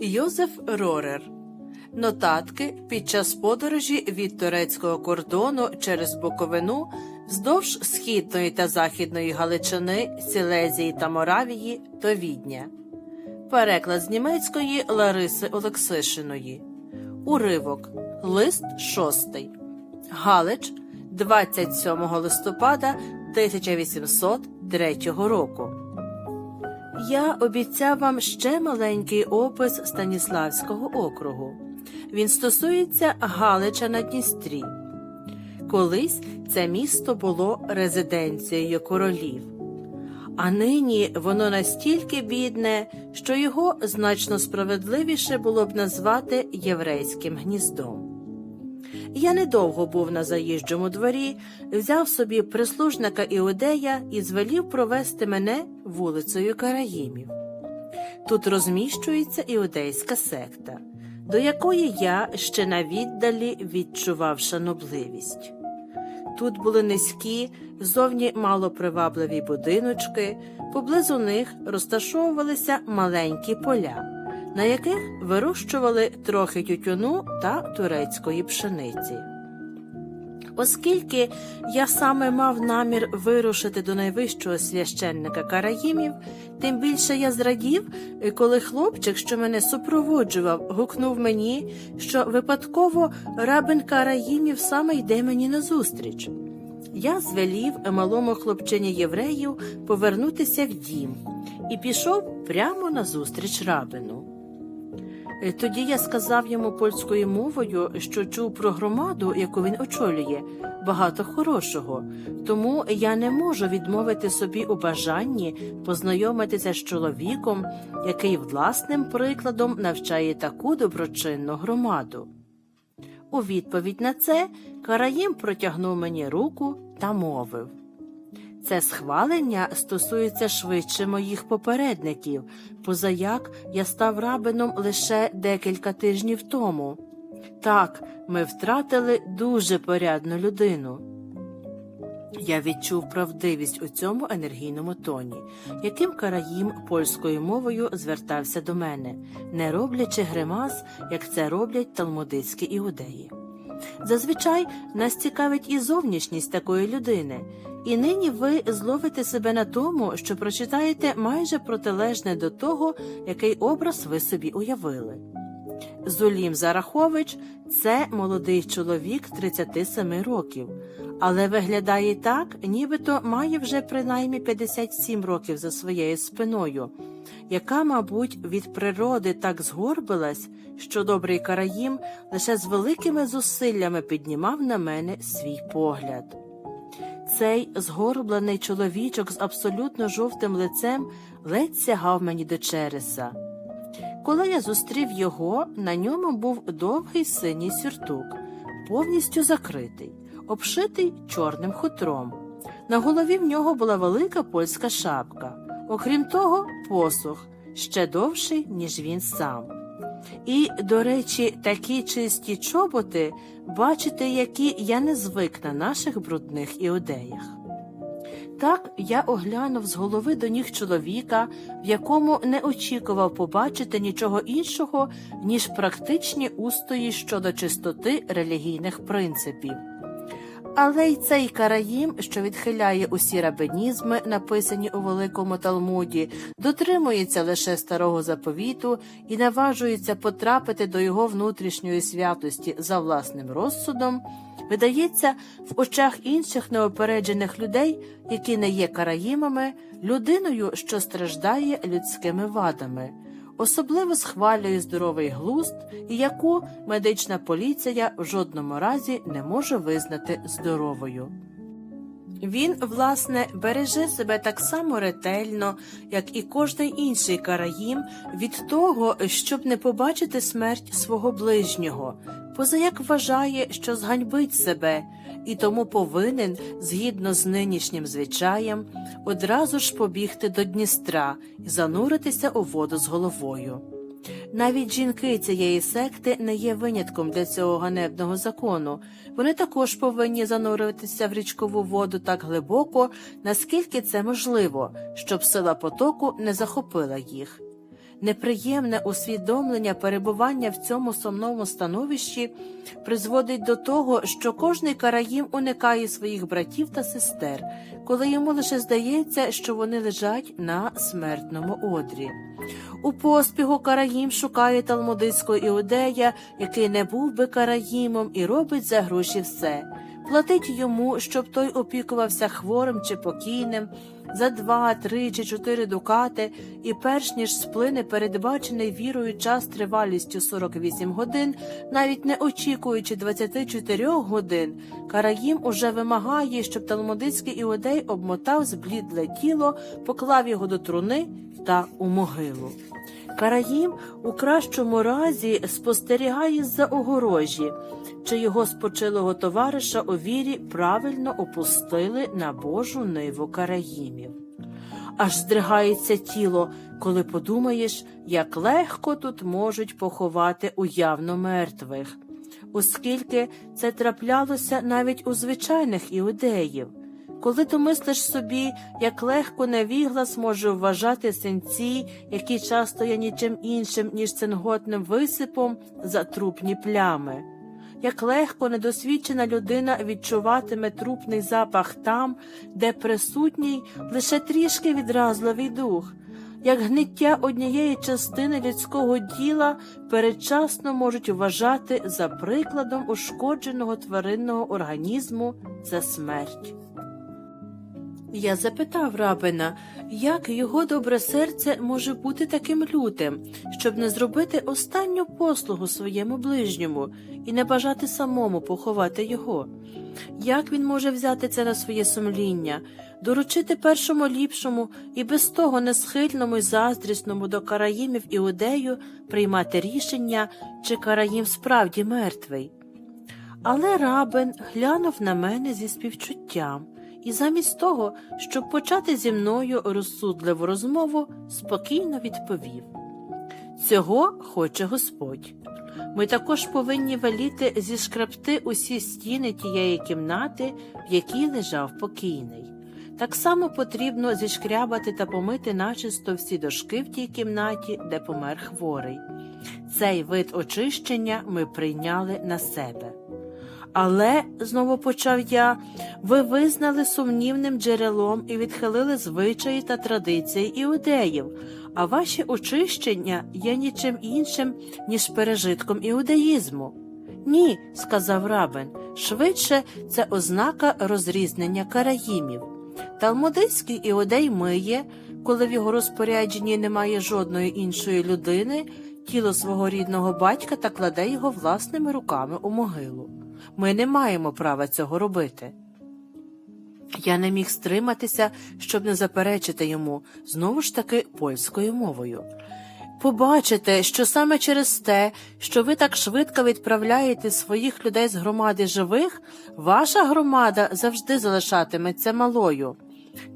Йозеф Рорер. Нотатки під час подорожі від турецького кордону через Буковину вздовж східної та західної Галичини, Сілезії та Моравії до Відня. Переклад з німецької Лариси Олексишиної. Уривок. Лист шостий. Галич 27 листопада 1803 року. Я обіцяв вам ще маленький опис Станіславського округу. Він стосується Галича на Дністрі. Колись це місто було резиденцією королів, а нині воно настільки бідне, що його значно справедливіше було б назвати єврейським гніздом. Я недовго був на заїжджому дворі, взяв собі прислужника іудея і звелів провести мене вулицею Караїмів. Тут розміщується іудейська секта, до якої я ще на віддалі відчував шанобливість. Тут були низькі, зовні малопривабливі будиночки, поблизу них розташовувалися маленькі поля на яких вирощували трохи тютюну та турецької пшениці. Оскільки я саме мав намір вирушити до найвищого священника Караїмів, тим більше я зрадів, коли хлопчик, що мене супроводжував, гукнув мені, що випадково рабин Караїмів саме йде мені назустріч. Я звелів малому хлопчині єврею повернутися в дім і пішов прямо назустріч рабину. Е, Тоді я сказав йому польською мовою, що чув про громаду, яку він очолює, багато хорошого, тому я не можу відмовити собі у бажанні познайомитися з чоловіком, який власним прикладом навчає таку доброчинну громаду. У відповідь на це Караїм протягнув мені руку та мовив. Це схвалення стосується швидше моїх попередників, позаяк я став рабином лише декілька тижнів тому. Так, ми втратили дуже порядну людину. Я відчув правдивість у цьому енергійному тоні, яким караїм польською мовою звертався до мене, не роблячи гримас, як це роблять талмудицькі іудеї. Зазвичай нас цікавить і зовнішність такої людини, і нині ви зловите себе на тому, що прочитаєте майже протилежне до того, який образ ви собі уявили. Зулім Зарахович це молодий чоловік 37 років, але виглядає так, нібито має вже принаймні 57 років за своєю спиною, яка, мабуть, від природи так згорбилась, що добрий караїм лише з великими зусиллями піднімав на мене свій погляд. Цей згорблений чоловічок з абсолютно жовтим лицем ледь сягав мені до череса. Коли я зустрів його, на ньому був довгий синій сюртук, повністю закритий, обшитий чорним хутром. На голові в нього була велика польська шапка, окрім того, посух ще довший, ніж він сам. І, до речі, такі чисті чоботи, бачите, які я не звик на наших брудних іудеях. Так я оглянув з голови до ніг чоловіка, в якому не очікував побачити нічого іншого, ніж практичні устої щодо чистоти релігійних принципів. Але й цей караїм, що відхиляє усі рабинізми, написані у великому Талмуді, дотримується лише старого заповіту і наважується потрапити до його внутрішньої святості за власним розсудом, видається в очах інших неопереджених людей, які не є караїмами, людиною, що страждає людськими вадами. Особливо схвалює здоровий глузд, яку медична поліція в жодному разі не може визнати здоровою. Він, власне, береже себе так само ретельно, як і кожний інший караїм, від того, щоб не побачити смерть свого ближнього, позаяк вважає, що зганьбить себе, і тому повинен, згідно з нинішнім звичаєм, одразу ж побігти до Дністра і зануритися у воду з головою. Навіть жінки цієї секти не є винятком для цього ганебного закону. Вони також повинні занурюватися в річкову воду так глибоко, наскільки це можливо, щоб сила потоку не захопила їх. Неприємне усвідомлення перебування в цьому сумному становищі призводить до того, що кожний караїм уникає своїх братів та сестер, коли йому лише здається, що вони лежать на смертному одрі. У поспіху караїм шукає талмудицького іудея, який не був би караїмом, і робить за гроші все. Платить йому, щоб той опікувався хворим чи покійним, за два, три чи чотири дукати, і перш ніж сплине передбачений вірою час тривалістю 48 годин, навіть не очікуючи 24 годин, Караїм уже вимагає, щоб талмудицький іудей обмотав зблідле тіло, поклав його до труни та у могилу. Караїм у кращому разі спостерігає з-за огорожі, чи його спочилого товариша у вірі правильно опустили на Божу ниву караїмів. Аж здригається тіло, коли подумаєш, як легко тут можуть поховати уявно мертвих, оскільки це траплялося навіть у звичайних іудеїв. Коли ти мислиш собі, як легко невіглас може вважати синці, які часто є нічим іншим, ніж цинготним висипом за трупні плями, як легко недосвідчена людина відчуватиме трупний запах там, де присутній лише трішки відразливий дух, як гниття однієї частини людського тіла передчасно можуть вважати за прикладом ушкодженого тваринного організму за смерть. Я запитав рабина, як його добре серце може бути таким лютим, щоб не зробити останню послугу своєму ближньому і не бажати самому поховати його. Як він може взяти це на своє сумління, доручити першому ліпшому і без того несхильному й заздрісному до караїмів іудею приймати рішення, чи караїм справді мертвий? Але рабин глянув на мене зі співчуттям і замість того, щоб почати зі мною розсудливу розмову, спокійно відповів Цього хоче Господь. Ми також повинні веліти зішкрабти усі стіни тієї кімнати, в якій лежав покійний. Так само потрібно зішкрябати та помити начисто всі дошки в тій кімнаті, де помер хворий. Цей вид очищення ми прийняли на себе. Але, знову почав я, ви визнали сумнівним джерелом і відхилили звичаї та традиції іудеїв, а ваші очищення є нічим іншим, ніж пережитком іудаїзму. Ні, сказав рабин, швидше це ознака розрізнення караїмів. Талмудистський іудей миє, коли в його розпорядженні немає жодної іншої людини, тіло свого рідного батька та кладе його власними руками у могилу. Ми не маємо права цього робити. Я не міг стриматися, щоб не заперечити йому знову ж таки польською мовою. Побачите, що саме через те, що ви так швидко відправляєте своїх людей з громади живих, ваша громада завжди залишатиметься малою.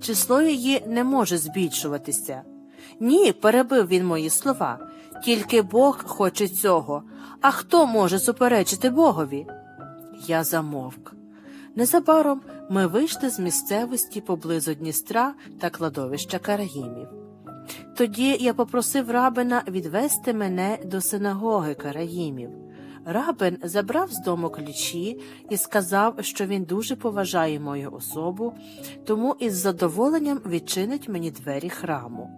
Число її не може збільшуватися. Ні, перебив він мої слова. Тільки Бог хоче цього. А хто може суперечити Богові? Я замовк. Незабаром ми вийшли з місцевості поблизу Дністра та кладовища Караїмів. Тоді я попросив рабина відвести мене до синагоги Караїмів. Рабин забрав з дому ключі і сказав, що він дуже поважає мою особу, тому із задоволенням відчинить мені двері храму.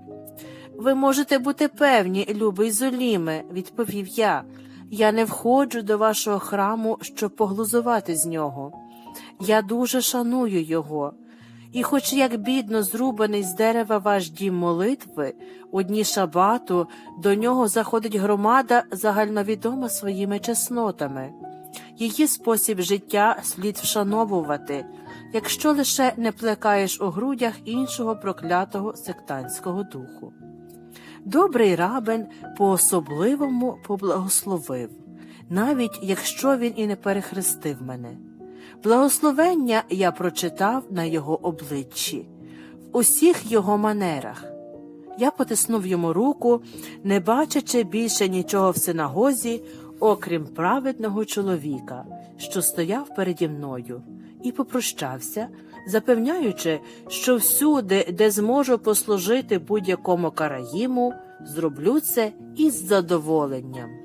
Ви можете бути певні, любий Золіме, відповів я. Я не входжу до вашого храму, щоб поглузувати з нього. Я дуже шаную його. І, хоч як бідно зрубаний з дерева ваш дім молитви, у дні шабату до нього заходить громада, загальновідома своїми чеснотами. Її спосіб життя слід вшановувати, якщо лише не плекаєш у грудях іншого проклятого сектантського духу. Добрий рабин по-особливому поблагословив, навіть якщо він і не перехрестив мене. Благословення я прочитав на його обличчі, в усіх його манерах. Я потиснув йому руку, не бачачи більше нічого в синагозі, окрім праведного чоловіка, що стояв переді мною, і попрощався, запевняючи, що всюди, де зможу послужити будь-якому караїму, зроблю це із задоволенням.